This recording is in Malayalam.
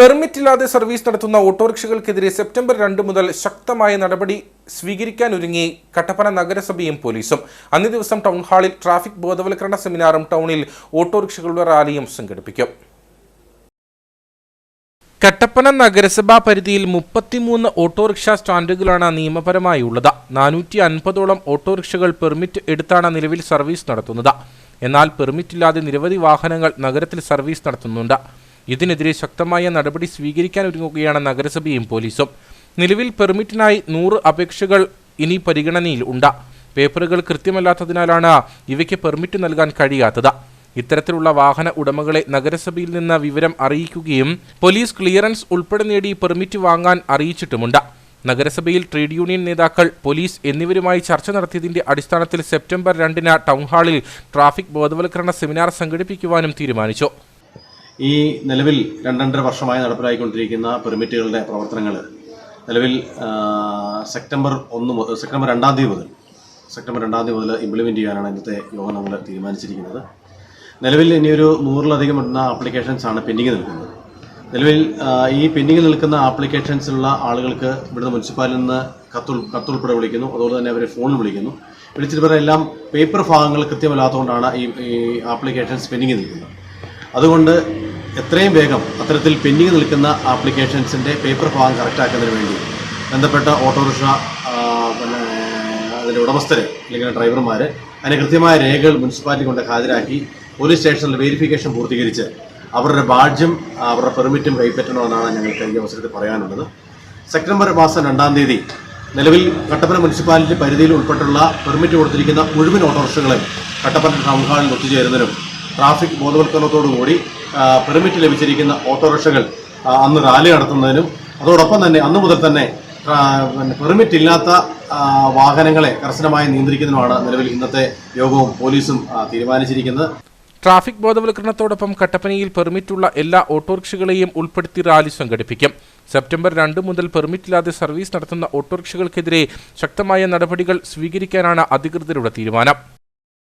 പെർമിറ്റില്ലാതെ സർവീസ് നടത്തുന്ന ഓട്ടോറിക്ഷകൾക്കെതിരെ സെപ്റ്റംബർ രണ്ട് മുതൽ ശക്തമായ നടപടി സ്വീകരിക്കാനൊരുങ്ങി. കട്ടപ്പന നഗരസഭയും പോലീസും. അന്നേ ദിവസം ടൗൺ ഹാളിൽ ട്രാഫിക് ബോധവൽക്കരണ സെമിനാറും ടൗണിൽ ഓട്ടോറിക്ഷകളുടെ റാലിയും സംഘടിപ്പിക്കും. കട്ടപ്പന നഗരസഭാ പരിധിയിൽ മുപ്പത്തിമൂന്ന് ഓട്ടോറിക്ഷ സ്റ്റാൻഡുകളാണ് നിയമപരമായി ഉള്ളത്. നാനൂറ്റി അൻപതോളം ഓട്ടോറിക്ഷകൾ പെർമിറ്റ് എടുത്താണ് നിലവിൽ സർവീസ് നടത്തുന്നത്. എന്നാൽ പെർമിറ്റ് ഇല്ലാതെ നിരവധി വാഹനങ്ങൾ നഗരത്തിൽ സർവീസ് നടത്തുന്നുണ്ട്. ഇതിനെതിരെ ശക്തമായ നടപടി സ്വീകരിക്കാൻ ഒരുങ്ങുകയാണ് നഗരസഭയും പോലീസും. നിലവിൽ പെർമിറ്റിനായി നൂറ് അപേക്ഷകൾ ഇനി പരിഗണനയിൽ ഉണ്ട്. പേപ്പറുകൾ കൃത്യമല്ലാത്തതിനാലാണ് ഇവയ്ക്ക് പെർമിറ്റ് നൽകാൻ കഴിയാത്തത്. ഇത്തരത്തിലുള്ള വാഹന ഉടമകളെ നഗരസഭയിൽ നിന്ന് വിവരം അറിയിക്കുകയും പോലീസ് ക്ലിയറൻസ് ഉൾപ്പെടെ നേടി പെർമിറ്റ് വാങ്ങാൻ അറിയിച്ചിട്ടുമുണ്ട്. നഗരസഭയിൽ ട്രേഡ് യൂണിയൻ നേതാക്കൾ പോലീസ് എന്നിവരുമായി ചർച്ച നടത്തിയതിന്റെ അടിസ്ഥാനത്തിൽ സെപ്റ്റംബർ രണ്ടിന് ടൗൺഹാളിൽ ട്രാഫിക് ബോധവൽക്കരണ സെമിനാർ സംഘടിപ്പിക്കുവാനും തീരുമാനിച്ചു. ഈ നിലവിൽ രണ്ടര വർഷമായി നടപ്പിലായിക്കൊണ്ടിരിക്കുന്ന പെർമിറ്റുകളുടെ പ്രവർത്തനങ്ങൾ നിലവിൽ സെപ്റ്റംബർ ഒന്ന് മുതൽ സെപ്റ്റംബർ രണ്ടാം തീയതി മുതൽ സെപ്റ്റംബർ രണ്ടാം തീയതി മുതൽ ഇംപ്ലിമെന്റ് ചെയ്യാനാണ് ഇന്നത്തെ യോഗം നമ്മൾ തീരുമാനിച്ചിരിക്കുന്നത്. നിലവിൽ ഇനിയൊരു നൂറിലധികം വരുന്ന ആപ്ലിക്കേഷൻസ് ആണ് പെൻഡിങ് നിൽക്കുന്നത്. നിലവിൽ ഈ പെൻഡിങ്ങിൽ നിൽക്കുന്ന ആപ്ലിക്കേഷൻസിലുള്ള ആളുകൾക്ക് ഇവിടുന്ന് മുനിസിപ്പാലിൽ നിന്ന് കത്തുൾ കത്തുൾപ്പെടെ വിളിക്കുന്നു. അതുപോലെ തന്നെ അവരെ ഫോണിൽ വിളിക്കുന്നു. വിളിച്ചിട്ട് എല്ലാം പേപ്പർ ഭാഗങ്ങൾ കൃത്യമല്ലാത്തതുകൊണ്ടാണ് ഈ ആപ്ലിക്കേഷൻസ് പെൻഡിങ് നിൽക്കുന്നത്. അതുകൊണ്ട് എത്രയും വേഗം അത്തരത്തിൽ പെൻഡിങ് നിൽക്കുന്ന ആപ്ലിക്കേഷൻസിന്റെ പേപ്പർ ഭാഗം കറക്റ്റാക്കുന്നതിന് വേണ്ടി ബന്ധപ്പെട്ട ഓട്ടോറിക്ഷ പിന്നെ അതിന്റെ ഉടമസ്ഥർ അല്ലെങ്കിൽ ഡ്രൈവർമാർ അതിന് കൃത്യമായ രേഖകൾ മുനിസിപ്പാലിറ്റി കൊണ്ട് ഹാജരാക്കി പോലീസ് സ്റ്റേഷനിൽ വെരിഫിക്കേഷൻ പൂർത്തീകരിച്ച് അവരുടെ ബാഡ്ജും അവരുടെ പെർമിറ്റും കൈപ്പറ്റണമെന്നാണ് ഞങ്ങൾക്ക് ഈ അവസരത്തിൽ പറയാനുള്ളത്. സെപ്റ്റംബർ മാസം രണ്ടാം തീയതി നിലവിൽ കട്ടപ്പന മുനിസിപ്പാലിറ്റി പരിധിയിൽ ഉൾപ്പെട്ടുള്ള പെർമിറ്റ് കൊടുത്തിരിക്കുന്ന മുഴുവൻ ഓട്ടോറിക്ഷകളും കട്ടപ്പന ടൗൺ ഹാളിൽ ഒത്തുചേരുന്നതിനും ട്രാഫിക് ബോധവൽക്കരണത്തോടുകൂടി പെർമിറ്റ് ലഭിച്ചിരിക്കുന്ന ഓട്ടോറിക്ഷകൾ അന്ന് റാലി നടത്തുന്നതിനും അതോടൊപ്പം തന്നെ അന്ന് മുതൽ തന്നെ പെർമിറ്റ് ഇല്ലാത്ത വാഹനങ്ങളെ കർശനമായി നിയന്ത്രിക്കുന്നതിനുമാണ് നിലവിൽ ഇന്നത്തെ യോഗവും പോലീസും തീരുമാനിച്ചിരിക്കുന്നത്. ട്രാഫിക് ബോധവൽക്കരണത്തോടൊപ്പം കട്ടപ്പനയിൽ പെർമിറ്റുള്ള എല്ലാ ഓട്ടോറിക്ഷകളെയും ഉൾപ്പെടുത്തി റാലി സംഘടിപ്പിക്കും. സെപ്റ്റംബർ രണ്ട് മുതൽ പെർമിറ്റില്ലാതെ സർവീസ് നടത്തുന്ന ഓട്ടോറിക്ഷകൾക്കെതിരെ ശക്തമായ നടപടികൾ സ്വീകരിക്കാനാണ് അധികൃതരുടെ തീരുമാനം.